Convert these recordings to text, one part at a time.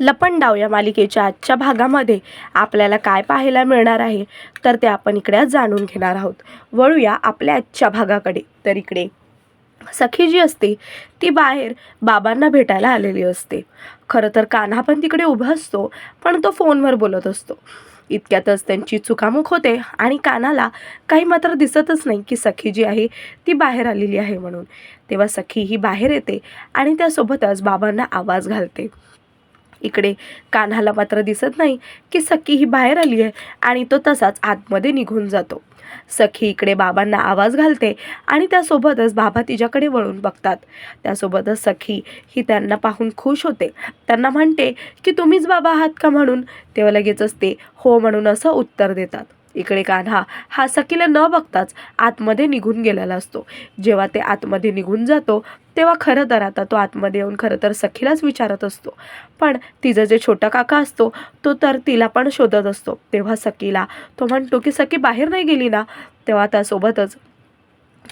लपंडाव या मालिकेच्या आजच्या भागामध्ये आपल्याला काय पाहायला मिळणार आहे? तर ते आपण इकडे जाणून घेणार आहोत. वळूया आपल्या आजच्या भागाकडे. तर इकडे सखी जी असते ती बाहेर बाबांना भेटायला आलेली असते. खरं तर कान्हा पण तिकडे उभा असतो पण तो फोनवर बोलत असतो. इतक्यातच त्यांची चुकामुख होते आणि कानाला काही मात्र दिसतच नाही की सखी जी आहे ती बाहेर आलेली आहे म्हणून. तेव्हा सखी ही बाहेर येते आणि त्यासोबतच बाबांना आवाज घालते. इकडे कान्हाला मात्र दिसत नाही की सखी ही बाहेर आली आहे आणि तो तसाच आतमध्ये निघून जातो. सखी इकडे बाबांना आवाज घालते आणि त्यासोबतच बाबा तिच्याकडे वळून बघतात. त्यासोबतच सखी ही त्यांना पाहून खुश होते. त्यांना म्हणते की तुम्हीच बाबा आहात का म्हणून? तेव्हा लगेचच ते हो म्हणून असं उत्तर देतात. इकडे कान्हा हा सखीला न बघताच आतमध्ये निघून गेलेला असतो. जेव्हा ते आतमध्ये निघून जातो तेव्हा खरं तर आता तो आतमध्ये येऊन खरं तर सखीलाच विचारत असतो. पण तिचा जे छोटा काका असतो तो तर तिला पण शोधत असतो. तेव्हा सखीला तो म्हणतो की सखी बाहेर नाही गेली ना? तेव्हा त्यासोबतच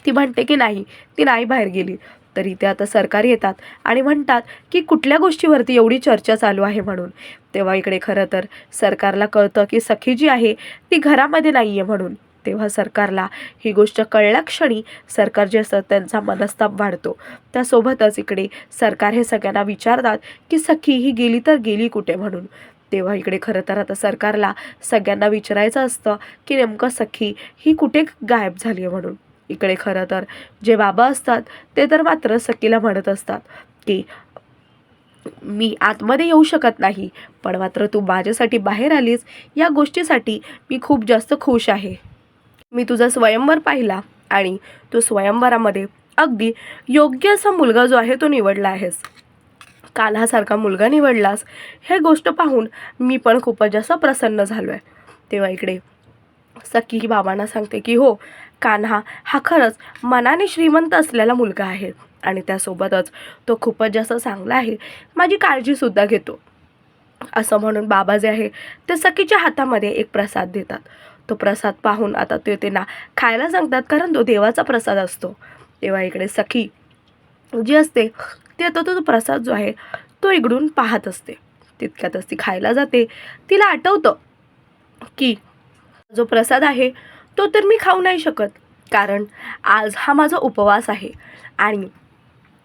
ती म्हणते की नाही ती नाही बाहेर गेली. तर इथे आता सरकार येतात आणि म्हणतात की कुठल्या गोष्टीवरती एवढी चर्चा चालू आहे म्हणून. तेव्हा इकडे खरं तर सरकारला कळतं की सखी जी आहे ती घरामध्ये नाही आहे म्हणून. तेव्हा सरकारला ही गोष्ट कळल्याक्षणी सरकार जे असतं त्यांचा मनस्ताप वाढतो. त्यासोबतच इकडे सरकार हे सगळ्यांना विचारतात की सखी ही गेली तर गेली कुठे म्हणून. तेव्हा इकडे खरं तर आता सरकारला सगळ्यांना विचारायचं असतं की नेमकं सखी ही कुठे गायब झाली आहे म्हणून. इकडे खरं तर जे बाबा असतात ते तर मात्र सखीला म्हणत असतात की मी आतमध्ये येऊ शकत नाही पण मात्र तू माझ्यासाठी बाहेर आलीस या गोष्टीसाठी मी खूप जास्त खुश आहे. मी तुझा स्वयंवर पाहिला आणि तू स्वयंवरामध्ये अगदी योग्य असा मुलगा जो आहे तो निवडला आहेस. कान्हासारखा मुलगा निवडलास हे गोष्ट पाहून मी पण खूपच जास्त प्रसन्न झालो आहे तेव्हा इकडे सखी ही बाबांना सांगते की हो कान्हा हा खरंच मनाने श्रीमंत असलेला मुलगा आहे आणि त्यासोबतच तो खूपच जास्त चांगला आहे. माझी काळजीसुद्धा घेतो. असं म्हणून बाबा जे आहे ते सखीच्या हातामध्ये एक प्रसाद देतात. तो प्रसाद पाहून आता ते त्यांना खायला सांगतात कारण तो देवाचा प्रसाद असतो. तेव्हा इकडे सखी जी असते ती आता तो प्रसाद जो आहे तो इकडून पाहत असते. तितक्यातच ती खायला जाते. तिला आठवतं की जो प्रसाद आहे तो तर मी खाऊ नाही शकत. कारण आज हा माझा उपवास आहे. आणि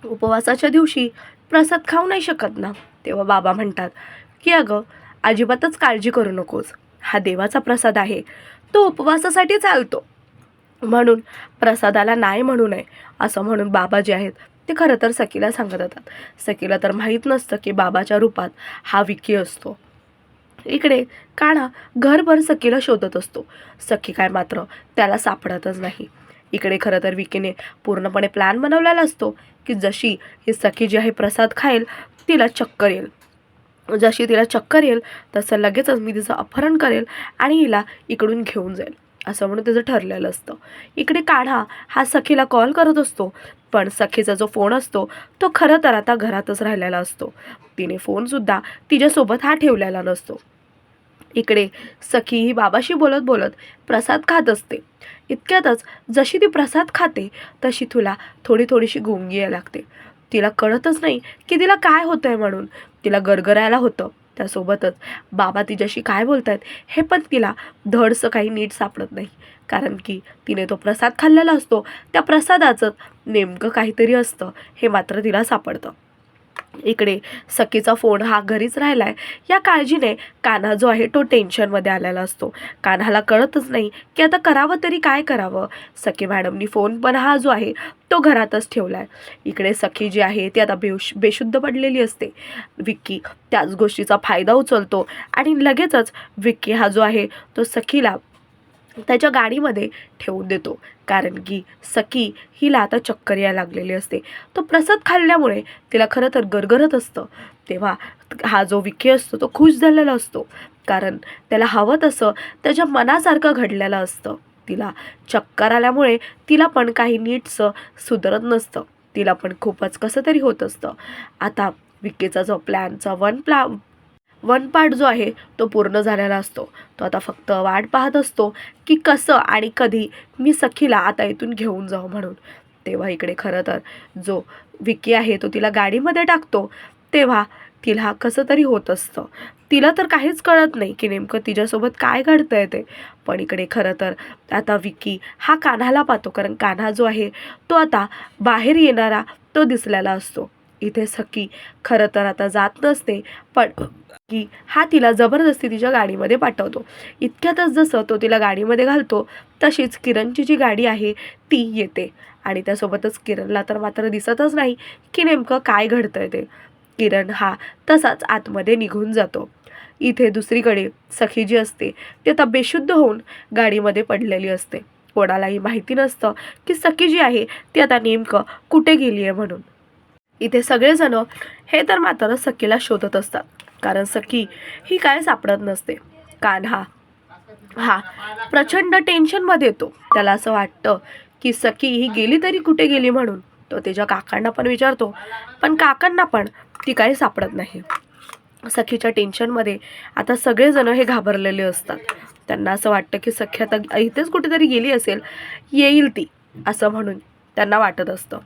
उपवासाच्या दिवशी प्रसाद खाऊ नाही शकत ना? तेव्हा बाबा म्हणतात की अगं अजिबातच काळजी करू नकोस. हा देवाचा प्रसाद आहे. तो उपवासासाठी चालतो. म्हणून प्रसादाला नाही म्हणू नये. असं म्हणून बाबा जे आहेत ते खरं तर सखीला सांगत होतात सखीला तर माहीत नसतं की बाबाच्या रूपात हा विकी असतो. इकडे काणा घरभर सखीला शोधत असतो. सखी काय मात्र त्याला सापडतच नाही. इकडे खरं तर विकीने पूर्णपणे प्लॅन बनवलेला असतो की जशी ही सखी जी आहे प्रसाद खाईल तिला चक्कर येईल. जशी तिला चक्कर येईल तसं लगेचच मी तिचं अपहरण करेल आणि हिला इकडून घेऊन जाईल. असं म्हणून त्याचं ठरलेलं असतं. इकडे काढा हा सखीला कॉल करत असतो. पण सखीचा जो फोन असतो तो खरं तर आता घरातच राहिलेला असतो. तिने फोनसुद्धा तिच्यासोबत हा ठेवलेला नसतो. इकडे सखी ही बाबाशी बोलत बोलत प्रसाद खात असते. इतक्यातच जशी ती प्रसाद खाते तशी तुला थोडी थोडीशी गुंगी यायला लागते. तिला कळतच नाही की तिला काय होतं आहे म्हणून. तिला गरगरायला होतं त्यासोबतच. बाबा तिच्याशी काय बोलत आहेत हे पण तिला धडसं काही नीट सापडत नाही. कारण की तिने तो प्रसाद खाल्लेला असतो. त्या प्रसादाचं नेमकं काहीतरी असतं हे मात्र तिला सापडतं. इकडे सखीचा फोन हा घरीच राहिला आहे या काळजीने कान्हा जो आहे तो टेन्शनमध्ये आलेला असतो. कान्हाला कळतच नाही की आता करावं तरी काय करावं? सखी मॅडमनी फोन पण हा जो आहे तो घरातच ठेवला आहे इकडे सखी जी आहे ती आता बेश बेशुद्ध पडलेली असते. विक्की त्याच गोष्टीचा फायदा उचलतो आणि लगेचच विक्की हा जो आहे तो सखीला त्याच्या गाडीमध्ये ठेवून देतो. कारण की सखी हिला आता चक्कर यायला लागलेली असते. तो प्रसाद खाल्ल्यामुळे तिला खरं तर गरगरत असतं. तेव्हा हा जो विकी असतो तो खुश झालेला असतो. कारण त्याला हवं तसं त्याच्या मनासारखं घडलेलं असतं. तिला चक्कर आल्यामुळे तिला पण काही नीटचं सुधरत नसतं. तिला पण खूपच कसं तरी होत असतं. आता विकेचा जो प्लॅनचा वन प्ला वन पार्ट जो आहे तो पूर्ण झालेला असतो. तो आता फक्त वाट पाहत असतो की कसं आणि कधी मी सखीला आता इथून घेऊन जाऊ म्हणून. तेव्हा इकडे खरं तर जो विकी आहे तो तिला गाडीमध्ये टाकतो. तेव्हा तिला कसं तरी होत असतं. तिला तर काहीच कळत नाही की नेमकं तिच्यासोबत काय घडतंय ते. पण इकडे खरं तर आता विकी हा कान्हाला पाहतो. कारण कान्हा जो आहे तो आता बाहेर येणारा तो दिसलेला असतो. इथे सखी खरं तर आता जात नसते पण की हा तिला जबरदस्ती तिच्या गाडीमध्ये पाठवतो. इतक्यातच जसं तो तिला गाडीमध्ये घालतो तशीच किरणची जी गाडी आहे ती येते. आणि त्यासोबतच किरणला तर मात्र दिसतच नाही की नेमकं काय घडतंय ते. किरण हा तसाच आतमध्ये निघून जातो. इथे दुसरीकडे सखी जी असते ती आता बेशुद्ध होऊन गाडीमध्ये पडलेली असते. कोणालाही माहिती नसतं की सखी जी आहे ती आता नेमकं कुठे गेली आहे म्हणून. इथे सगळेजण हे तर मात्र सखीला शोधत असतात. कारण सखी ही काय सापडत नसते. कान्हा हा प्रचंड टेन्शनमध्ये येतो. त्याला असं वाटतं की सखी ही गेली तरी कुठे गेली म्हणून. तो त्याच्या काकांना पण विचारतो पण काकांना पण ती काही सापडत नाही. सखीच्या टेन्शनमध्ये आता सगळेजण हे घाबरलेले असतात. त्यांना असं वाटतं की सखी आता इथेच कुठेतरी गेली असेल येईल ती असं म्हणून त्यांना वाटत असतं.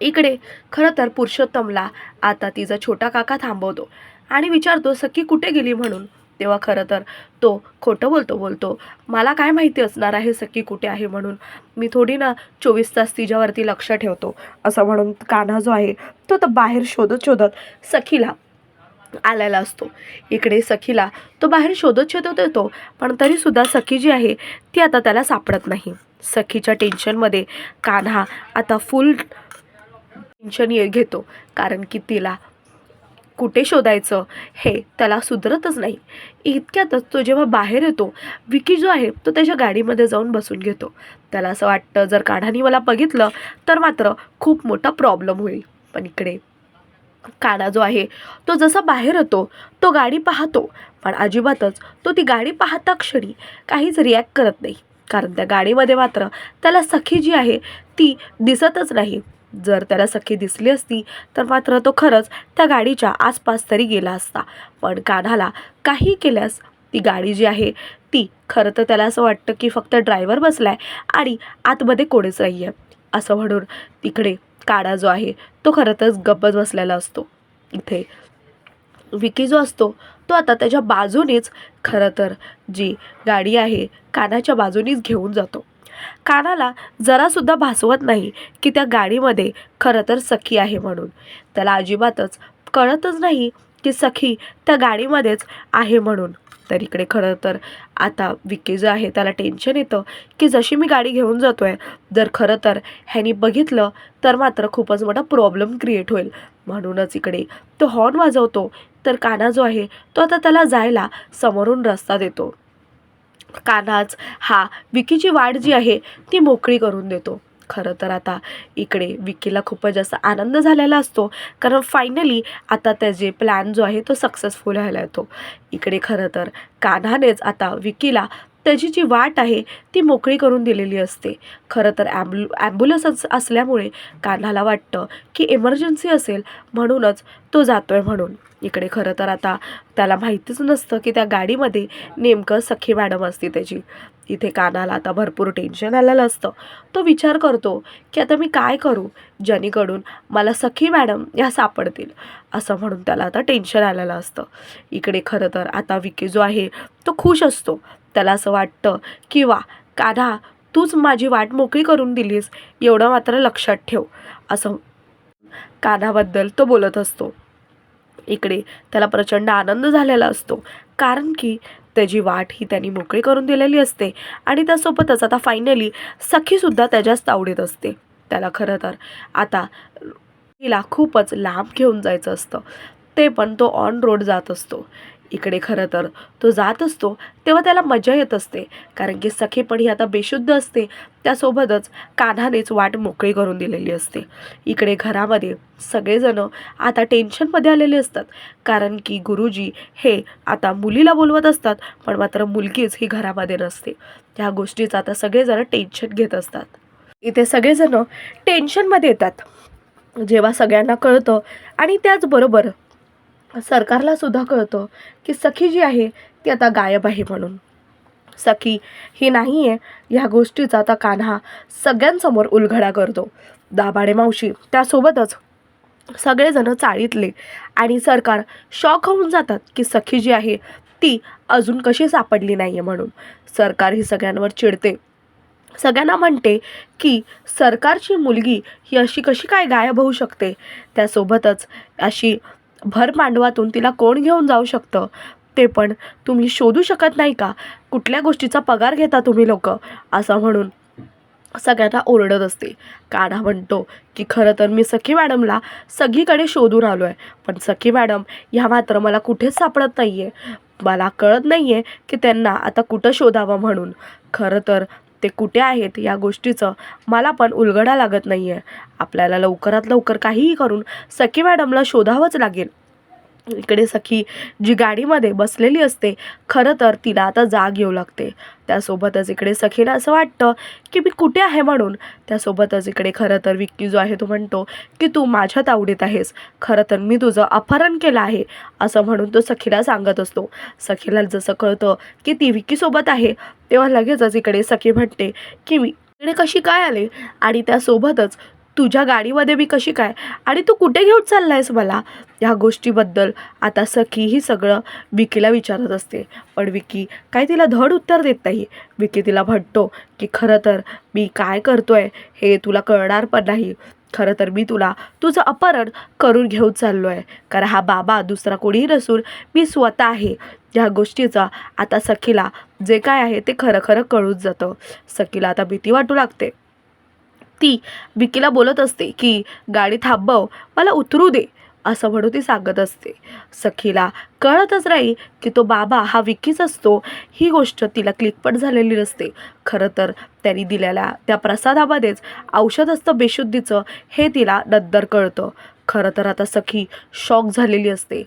इकडे. खरं तर पुरुषोत्तमला आता तिचा छोटा काका थांबवतो आणि विचारतो सखी कुठे गेली म्हणून? तेव्हा खरं तर तो खोटं बोलतो बोलतो मला काय माहिती असणार आहे सखी कुठे आहे म्हणून? मी थोडी ना चोवीस तास तिच्यावरती लक्ष ठेवतो. असं म्हणून कान्हा जो आहे तो तर बाहेर शोधत शोधत सखीला आलेला असतो. इकडे सखीला तो बाहेर शोधत शोधत येतो पण तरीसुद्धा सखी जी आहे ती आता त्याला सापडत नाही. सखीच्या टेन्शनमध्ये कान्हा आता फुल टेन्शन ये घेतो. कारण की तिला कुठे शोधायचं? हे त्याला सुधरतच नाही. इतक्यातच तो जेव्हा बाहेर येतो विकी जो आहे तो त्याच्या गाडीमध्ये जाऊन बसून घेतो. त्याला असं वाटतं जर काढानी मला बघितलं तर मात्र खूप मोठा प्रॉब्लेम होईल. पण इकडे काढा जो आहे तो जसा बाहेर येतो तो गाडी पाहतो. पण अजिबातच तो ती गाडी पाहता क्षणी काहीच रिॲक्ट करत नाही. कारण त्या गाडीमध्ये मात्र त्याला सखी जी आहे ती दिसतच नाही. जर त्याला सखी दिसली असती तर मात्र तो खरंच त्या गाडीच्या आसपास तरी गेला असता. पण कान्हाला काही केल्यास ती गाडी जी आहे ती खरं तर त्याला असं वाटतं की फक्त ड्रायव्हर बसलाय आणि आतमध्ये कोणीच नाही आहे असं म्हणून तिकडे काडा जो आहे तो खरं तर गप्पच बसलेला असतो. इथे विकी जो असतो तो आता त्याच्या बाजूनेच खरं तर जी गाडी आहे कानाच्या बाजूनेच घेऊन जातो. कानाला जरासुद्धा भासवत नाही की त्या गाडीमध्ये खरं तर सखी आहे म्हणून. त्याला अजिबातच कळतच नाही की सखी त्या गाडीमध्येच आहे म्हणून. तर इकडे खरं तर आता विकी जो आहे त्याला टेन्शन येतं की जशी मी गाडी घेऊन जातो आहे जर खरं तर ह्यानी बघितलं तर मात्र खूपच मोठा प्रॉब्लेम क्रिएट होईल. म्हणूनच इकडे तो हॉर्न वाजवतो तर काना जो आहे तो आता त्याला जायला समोरून रस्ता देतो. कानाच हा विकीची वाट जी आहे ती मोकळी करून देतो. खरं तर आता इकडे विकीला खूपच जास्त आनंद झालेला असतो. कारण फायनली आता त्याचे प्लॅन जो आहे तो सक्सेसफुल व्हायला येतो. इकडे खरं तर कान्हानेच आता विकीला त्याची जी वाट आहे ती मोकळी करून दिलेली असते. खरं तर ॲम्ब्यु ॲम्ब्युलन्स असल्यामुळे कान्हाला वाटतं की इमर्जन्सी असेल म्हणूनच तो जातो आहे म्हणून. इकडे खरं तर आता त्याला माहितीच नसतं की त्या गाडीमध्ये नेमकं सखी मॅडम असते त्याची. इथे कानाला आता भरपूर टेन्शन आलेलं असतं. तो विचार करतो की आता मी काय करू? जेणेकडून मला सखी मॅडम ह्या सापडतील. असं म्हणून त्याला आता टेन्शन आलेलं असतं. इकडे खरं तर आता विकी जो आहे तो खुश असतो. त्याला असं वाटतं किंवा कान्हा तूच माझी वाट मोकळी करून दिलीस एवढं मात्र लक्षात ठेव असं कान्हाबद्दल तो बोलत असतो. इकडे त्याला प्रचंड आनंद झालेला असतो कारण की त्याची वाट ही त्यांनी मोकळी करून दिलेली असते आणि त्यासोबतच आता फायनली सखीसुद्धा त्याच्याच तावडीत असते. त्याला खरं तर आता तिला खूपच लांब घेऊन जायचं असतं. ते पण तो ऑन रोड जात असतो. इकडे खरं तर तो जात असतो तेव्हा त्याला मजा येत असते. कारण की सखीपण ही आता बेशुद्ध असते त्यासोबतच कान्हानेच वाट मोकळी करून दिलेली असते. इकडे घरामध्ये सगळेजण आता टेन्शनमध्ये आलेले असतात. कारण की गुरुजी हे आता मुलीला बोलवत असतात पण मात्र मुलगीच ही घरामध्ये नसते. ह्या गोष्टीचं आता सगळेजण टेन्शन घेत असतात. इथे सगळेजण टेन्शनमध्ये येतात. जेव्हा सगळ्यांना कळतं आणि त्याचबरोबर सरकारला सुद्धा कळतं की सखी जी आहे ती आता गायब आहे म्हणून. सखी ही नाही आहे ह्या गोष्टीचा आता कान्हा सगळ्यांसमोर उलघडा करतो. दाभाडे मावशी त्यासोबतच सगळेजण चाळीतले आणि सरकार शॉक होऊन जातात की सखी जी आहे ती अजून कशी सापडली नाही आहे म्हणून. सरकार ही सगळ्यांवर चिडते. सगळ्यांना म्हणते की सरकारची मुलगी ही अशी कशी काय गायब होऊ शकते? त्यासोबतच अशी भरमांडवातून तिला कोण घेऊन जाऊ शकतं? ते पण तुम्ही शोधू शकत नाही का? कुठल्या गोष्टीचा पगार घेता तुम्ही लोक? असं म्हणून सगळ्यांना ओरडत असते. काढा म्हणतो की खरं तर मी सखी मॅडमला सगळीकडे शोधून आलो आहे पण सखी मॅडम ह्या मात्र मला कुठेच सापडत नाही आहे मला कळत नाही आहे की त्यांना आता कुठं शोधावं म्हणून. खरं तर ते कुठे आहेत या गोष्टीचं मला पण उलगडा लागत नाही आहे आपल्याला लवकरात लवकर काहीही करून सखी मॅडमला शोधावंच लागेल. इकडे सखी जी गाडीमध्ये बसलेली असते खरं तर तिला आता जाग येऊ लागते. त्यासोबतच इकडे सखीला असं वाटतं की मी कुठे आहे म्हणून? त्यासोबतच इकडे खरं तर विक्की जो आहे तो म्हणतो की तू माझ्या तावडीत आहेस. खरं तर मी तुझं अपहरण केलं आहे असं म्हणून तो सखीला सांगत असतो. सखीला जसं कळतं की ती विक्कीसोबत आहे तेव्हा लगेचच इकडे सखी म्हणते की मी इकडे कशी काय आले? आणि त्यासोबतच तुझ्या गाडीमध्ये मी कशी काय? आणि तू कुठे घेऊन चालला आहेस मला? ह्या गोष्टीबद्दल आता सखी ही सगळं विकीला विचारत असते. पण विकी काय तिला धड उत्तर देत नाही. विकी तिला म्हणतो की खरं तर मी काय करतो आहे हे तुला कळणार पण नाही. खरं तर मी तुला तुझं अपहरण करून घेऊन चाललो आहे कारण हा बाबा दुसरा कोणीही नसून मी स्वतः आहे. ह्या गोष्टीचा आता सखीला जे काय आहे ते खरं खरं कळून जातं. सखीला आता भीती वाटू लागते. ती विकीला बोलत असते की गाडी थांबव मला उतरू दे असं म्हणून ती सांगत असते. सखीला कळतच नाही की तो बाबा हा विकीच असतो. ही गोष्ट तिला क्लिकपट झालेली नसते. खरं तर त्यांनी दिलेल्या त्या प्रसादामध्येच औषध असतं बेशुद्धीचं हे तिला नंतर कळतं. खरं तर आता सखी शॉक झालेली असते.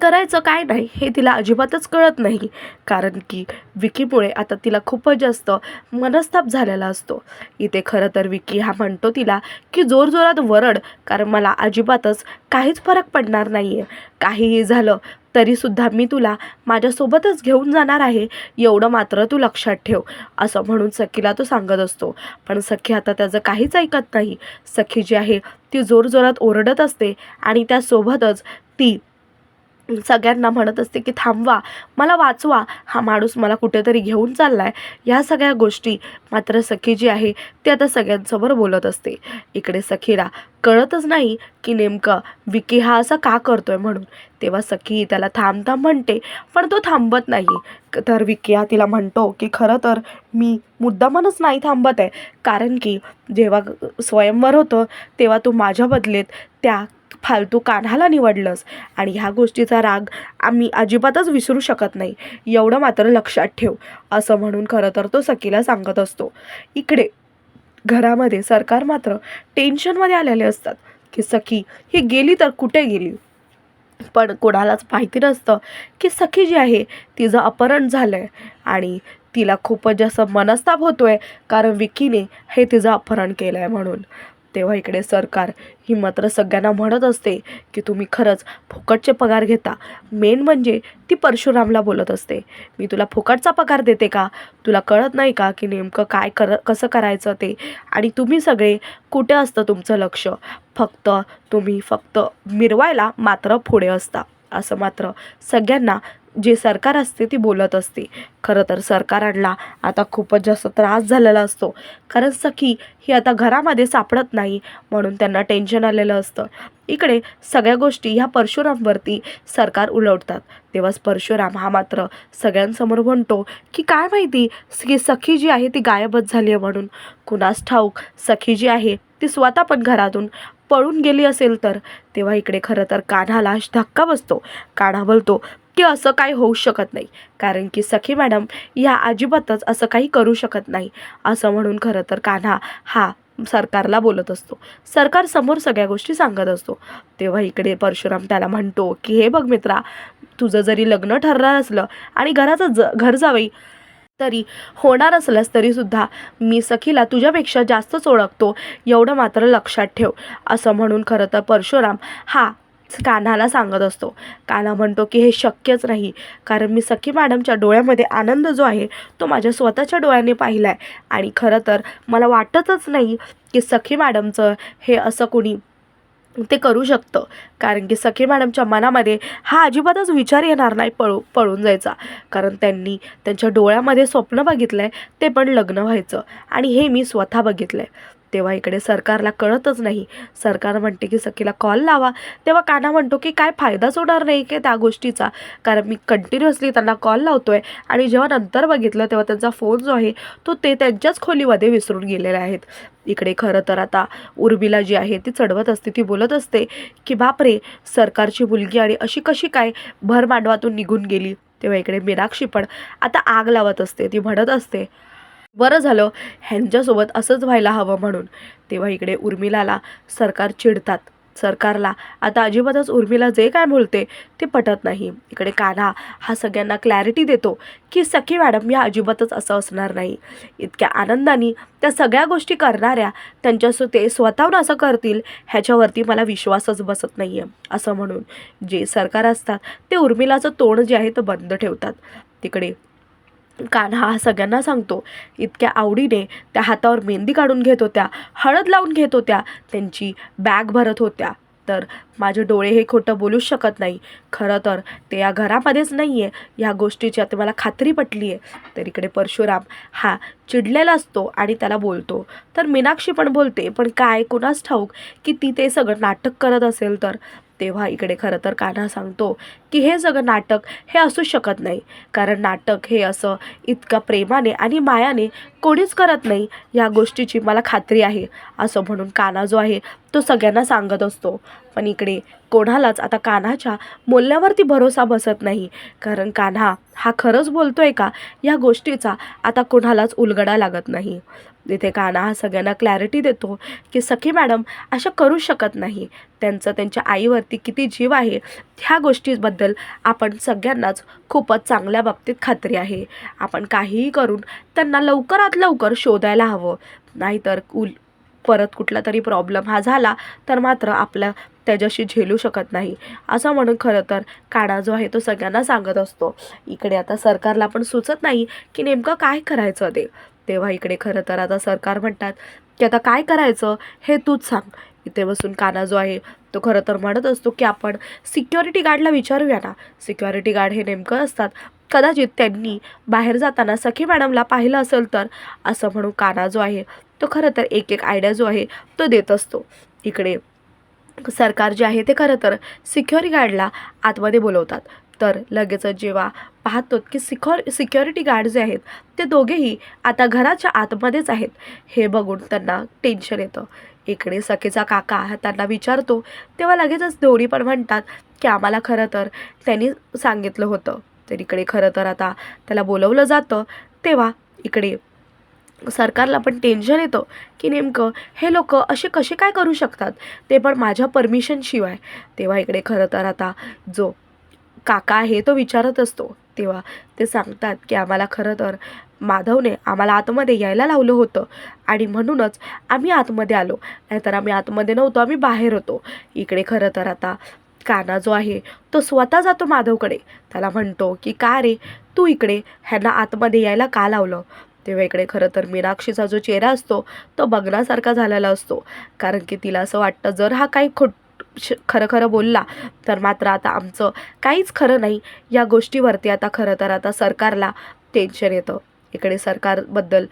करायचं काय नाही हे तिला अजिबातच कळत नाही. कारण की विकीमुळे आता तिला खूपच जास्त मनस्ताप झालेला असतो. इथे खरं तर विकी हा म्हणतो तिला की जोरजोरात वरड कारण मला अजिबातच काहीच फरक पडणार नाही आहे काहीही झालं तरीसुद्धा मी तुला माझ्यासोबतच घेऊन जाणार आहे. एवढं मात्र तू लक्षात ठेव असं म्हणून सखीला तो सांगत असतो. पण सखी आता त्याचं काहीच ऐकत नाही. सखी जी आहे ती जोरजोरात ओरडत असते आणि त्यासोबतच ती सगळ्यांना म्हणत असते की थांबवा मला वाचवा. हा माणूस मला कुठेतरी घेऊन चालला आहे ह्या सगळ्या गोष्टी मात्र सखी जी आहे ती आता सगळ्यांसमोर बोलत असते. इकडे सखीला कळतच नाही की नेमकं विकी हा असा का करतोय म्हणून. तेव्हा सखी त्याला थांब थांब म्हणते पण तो थांबत नाही. क- तर विकी हा तिला म्हणतो की खरं तर मी मुद्दामनच नाही थांबत आहे. कारण की जेव्हा स्वयंवर होतं तेव्हा तू माझ्या बदलेत त्या फालतू कान्हाला निवडलंस. आणि ह्या गोष्टीचा राग आम्ही अजिबातच विसरू शकत नाही. एवढं मात्र लक्षात ठेव. असं म्हणून खरं तर तो सखीला सांगत असतो. इकडे घरामध्ये सरकार मात्र टेन्शनमध्ये आलेले असतात की सखी ही गेली तर कुठे गेली? पण कोणालाच माहिती नसतं की सखी जी आहे तिचं अपहरण झालं आहे आणि तिला खूपच जास्त मनस्ताप होतो आहे कारण विकीने हे तिचं अपहरण केलं आहे म्हणून. तेव्हा इकडे सरकार ही मात्र सगळ्यांना म्हणत असते की तुम्ही खरंच फुकटचे पगार घेता. मेन म्हणजे ती परशुरामला बोलत असते. मी तुला फुकटचा पगार देते का? तुला कळत नाही का की नेमकं काय कर कसं करायचं ते? आणि तुम्ही सगळे कुठे असतं तुमचं लक्ष? फक्त तुम्ही फक्त मिरवायला मात्र पुढे असता. असं मात्र सगळ्यांना जे सरकार असते ती बोलत असते. खरं तर सरकारांना आता खूपच जास्त त्रास झालेला असतो. कारण सखी ही आता घरामध्ये सापडत नाही म्हणून त्यांना टेन्शन आलेलं असतं. इकडे सगळ्या गोष्टी ह्या परशुरामवरती सरकार उलवतात. तेव्हाच परशुराम हा मात्र सगळ्यांसमोर म्हणतो की काय माहिती की सखी जी आहे ती गायबच झाली आहे म्हणून. कुणास ठाऊक सखी जी आहे ती स्वतः पण घरातून पळून गेली असेल तर? तेव्हा इकडे खरं तर कान्हाला धक्का बसतो. कान्हा बोलतो की असं काही होऊ शकत नाही. कारण की सखी मॅडम या अजिबातच असं काही करू शकत नाही. असं म्हणून खरं तर कान्हा हा सरकारला बोलत असतो. सरकार समोर सगळ्या गोष्टी सांगत असतो. तेव्हा इकडे परशुराम त्याला म्हणतो की हे बघ मित्रा तुझं जरी लग्न ठरणार असलं आणि घराचं ज घर जावई तरी होणार असल्यास तरीसुद्धा मी सखीला तुझ्यापेक्षा जास्तच ओळखतो. एवढं मात्र लक्षात ठेव. असं म्हणून खरं तर परशुराम हा कान्हाला सांगत असतो. कान्हा म्हणतो की हे शक्यच नाही. कारण मी सखी मॅडमच्या डोळ्यामध्ये आनंद जो आहे तो माझ्या स्वतःच्या डोळ्याने पाहिला आहे आणि खरं तर मला वाटतच नाही की सखी मॅडमचं हे असं कोणी ते करू शकतं. कारण की सखी मॅडमच्या मनामध्ये हा अजिबातच विचार येणार नाही पळू पळून जायचा. कारण त्यांनी त्यांच्या डोळ्यामध्ये स्वप्न बघितलं आहे ते पण लग्न व्हायचं. आणि हे मी स्वतः बघितलं आहे तेव्हा इकडे सरकारला कळतच नाही. सरकार म्हणते की सखीला कॉल लावा. तेव्हा काना म्हणतो की काय फायदाच होणार नाही की त्या गोष्टीचा. कारण मी कंटिन्युअसली त्यांना कॉल लावतो आहे आणि जेव्हा नंतर बघितलं तेव्हा त्यांचा फोन जो आहे तो ते त्यांच्याच खोलीमध्ये विसरून गेलेले आहेत. इकडे खरं तर आता उर्मिला जी आहे ती चढवत असते. ती बोलत असते की बापरे! सरकारची मुलगी आणि अशी कशी काय भर मांडवातून निघून गेली? तेव्हा इकडे मीनाक्षी पण आता आग लावत असते. ती म्हणत असते बरं झालं ह्यांच्यासोबत असंच व्हायला हवं म्हणून. तेव्हा इकडे उर्मिलाला सरकार चिडतात. सरकारला आता अजिबातच उर्मिला जे काय बोलते ते पटत नाही. इकडे कान्हा हा सगळ्यांना क्लॅरिटी देतो की सखी मॅडम या अजिबातच असं असणार नाही. इतक्या आनंदाने त्या सगळ्या गोष्टी करणाऱ्या त्यांच्यासो ते स्वतःहून असं करतील ह्याच्यावरती मला विश्वासच बसत नाही आहे असं म्हणून जे सरकार असतात ते उर्मिलाचं तोंड जे आहे ते बंद ठेवतात. तिकडे कान्हा हा सगळ्यांना सांगतो इतक्या आवडीने त्या हातावर मेहंदी काढून घेत होत्या हळद लावून घेत होत्या त्यांची बॅग भरत होत्या. तर माझे डोळे हे खोटं बोलूच शकत नाही. खरं तर ते या घरामध्येच नाही आहे या गोष्टीची आता मला खात्री पटली आहे तर इकडे परशुराम हा चिडलेला असतो आणि त्याला बोलतो. तर मीनाक्षी पण बोलते पण काय कुणास ठाऊक की ती ते सगळं नाटक करत असेल तर? तेव्हा इकडे खरं तर कान्हा सांगतो की हे सगळं नाटक हे असू शकत नाही. कारण नाटक हे असं इतकं प्रेमाने आणि मायाने कोणीच करत नाही या गोष्टीची मला खात्री आहे. असं म्हणून कान्हा जो आहे तो सगळ्यांना सांगत असतो. पण इकडे कोणालाच आता कान्हाच्या मूल्यावरती भरोसा बसत नाही. कारण कान्हा हा खरंच बोलतोय का या गोष्टीचा आता कोणालाच उलगडा लागत नाही. तिथे कान्हा हा सगळ्यांना क्लॅरिटी देतो की सखी मॅडम अशा करू शकत नाही. त्यांचं त्यांच्या आईवरती किती जीव आहे ह्या गोष्टीबद्दल आपण सगळ्यांनाच खूपच चांगल्या बाबतीत खात्री आहे. आपण काहीही करून त्यांना लवकरात लवकर शोधायला हवं. नाहीतर उल परत कुठला तरी प्रॉब्लेम हा झाला तर मात्र आपल्या त्याच्याशी झेलू शकत नाही. असं म्हणून खरं तर काना जो आहे तो सगळ्यांना सांगत असतो. इकडे आता सरकारला पण सुचत नाही की नेमकं काय करायचं ते. तेव्हा इकडे खरं तर आता सरकार म्हणतात की आता काय करायचं हे तूच सांग. इथे बसून काना जो आहे तो खरं तर म्हणत असतो की आपण सिक्युरिटी गार्डला विचारूया ना. सिक्युरिटी गार्ड हे नेमकं असतात. कदाचित त्यांनी बाहेर जाताना सखी मॅडमला पाहिलं असेल तर असं म्हणून काना जो आहे तो खरं तर एक एक आयडिया जो आहे तो देत असतो. इकडे सरकार जे आहे ते खरं तर सिक्युरिटी गार्डला आतमध्ये बोलवतात. तर लगेचच जेव्हा पाहतो की सिक्युर सिक्युरिटी गार्ड जे आहेत ते दोघेही आता घराच्या आतमध्येच आहेत. हे बघून त्यांना टेन्शन येतं. इकडे सखेचा काका हा त्यांना विचारतो तेव्हा लगेचच दोरी पण म्हणतात की आम्हाला खरं तर त्यांनी सांगितलं होतं. तर इकडे खरं तर आता त्याला बोलवलं जातं. तेव्हा इकडे सरकारला पण टेन्शन येतं की नेमकं हे लोक असे कसे काय करू शकतात? ते पण माझ्या परमिशनशिवाय तेव्हा इकडे खरं तर आता जो काका आहे तो विचारत असतो. तेव्हा ते सांगतात की आम्हाला खरं तर माधवने आम्हाला आतमध्ये यायला लावलं होतं. आणि म्हणूनच आम्ही आतमध्ये आलो. नाहीतर आम्ही आतमध्ये नव्हतो आम्ही बाहेर होतो. इकडे खरं तर आता काना जो आहे तो स्वतः जातो माधवकडे. त्याला म्हणतो की का रे? तू इकडे? ह्यांना आतमध्ये यायला का लावलं? तेव्हा इकडे खरं तर मीनाक्षीचा जो चेहरा असतो तो बघण्यासारखा झालेला असतो. कारण की तिला असं वाटतं जर हा काही खोट श- खरं खरं बोलला तर मात्र आता आमचं काहीच खरं नाही. या गोष्टीवरती आता खरं तर आता सरकारला टेन्शन येतं. इकडे सरकारबद्दल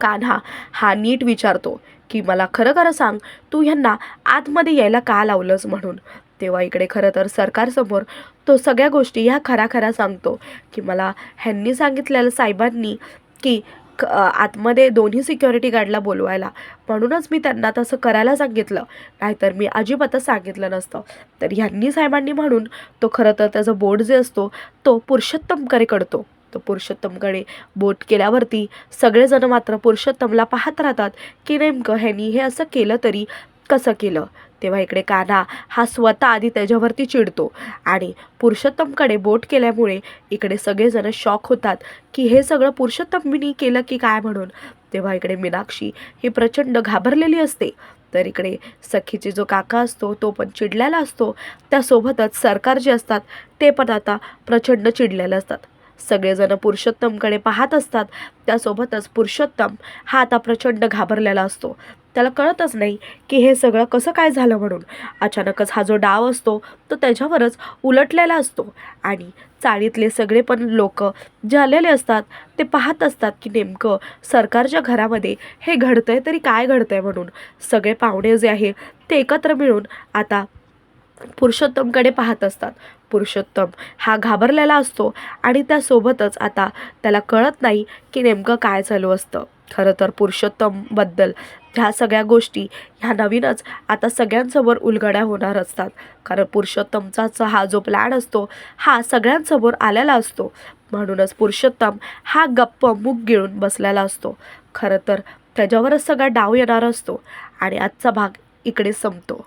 कान्हा हा नीट विचारतो की मला खरं खरं सांग तू ह्यांना आतमध्ये यायला का लावलंस म्हणून? तेव्हा इकडे खरं तर सरकारसमोर तो सगळ्या गोष्टी ह्या खरा खरा सांगतो की मला ह्यांनी सांगितलेलं साहेबांनी की क- आतमध्ये दोन्ही सिक्युरिटी गार्डला बोलवायला. म्हणूनच मी त्यांना तसं करायला सांगितलं. नाहीतर मी अजिबातच सांगितलं नसतं. तर ह्यांनी साहेबांनी म्हणून तो खरं तर त्याचा बोर्ड जे असतो तो पुरुषोत्तमकडे कडतो. तो पुरुषोत्तमकडे बोट केल्यावरती सगळेजण मात्र पुरुषोत्तमला पाहत राहतात की नेमकं ह्यांनी हे असं केलं तरी कसं केलं? तेव्हा इकडे कान्हा हा स्वतः आधी त्याच्यावरती चिडतो आणि पुरुषोत्तमकडे बोट केल्यामुळे इकडे सगळेजण शॉक होतात की हे सगळं पुरुषोत्तमीनी केलं की काय म्हणून? तेव्हा इकडे मीनाक्षी ही प्रचंड घाबरलेली असते. तर इकडे सखीचे जो काका असतो तो पण चिडलेला असतो. त्यासोबतच सरकार जे असतात ते पण आता प्रचंड चिडलेले असतात. सगळेजण पुरुषोत्तमकडे पाहत असतात. त्यासोबतच पुरुषोत्तम हा आता प्रचंड घाबरलेला असतो. त्याला कळतच नाही की हे सगळं कसं काय झालं म्हणून. अचानकच हा जो डाव असतो तो त्याच्यावरच उलटलेला असतो. आणि चाळीतले सगळे पण लोक जे आलेले असतात ते पाहत असतात की नेमकं सरकारच्या घरामध्ये हे घडतंय तरी काय घडतंय म्हणून. सगळे पाहुणे जे आहे ते एकत्र मिळून आता पुरुषोत्तमकडे पाहत असतात. पुरुषोत्तम हा घाबरलेला असतो आणि त्यासोबतच आता त्याला कळत नाही की नेमकं काय चालू असतं. खरं तर पुरुषोत्तमबद्दल ह्या सगळ्या गोष्टी ह्या नवीनच आता सगळ्यांसमोर उलगड्या होणार असतात. कारण पुरुषोत्तमचाच हा जो प्लॅन असतो हा सगळ्यांसमोर आलेला असतो. म्हणूनच पुरुषोत्तम हा गप्प मुग गिळून बसलेला असतो. खरं तर त्याच्यावरच सगळा डाव येणार असतो आणि आजचा भाग इकडे संपतो.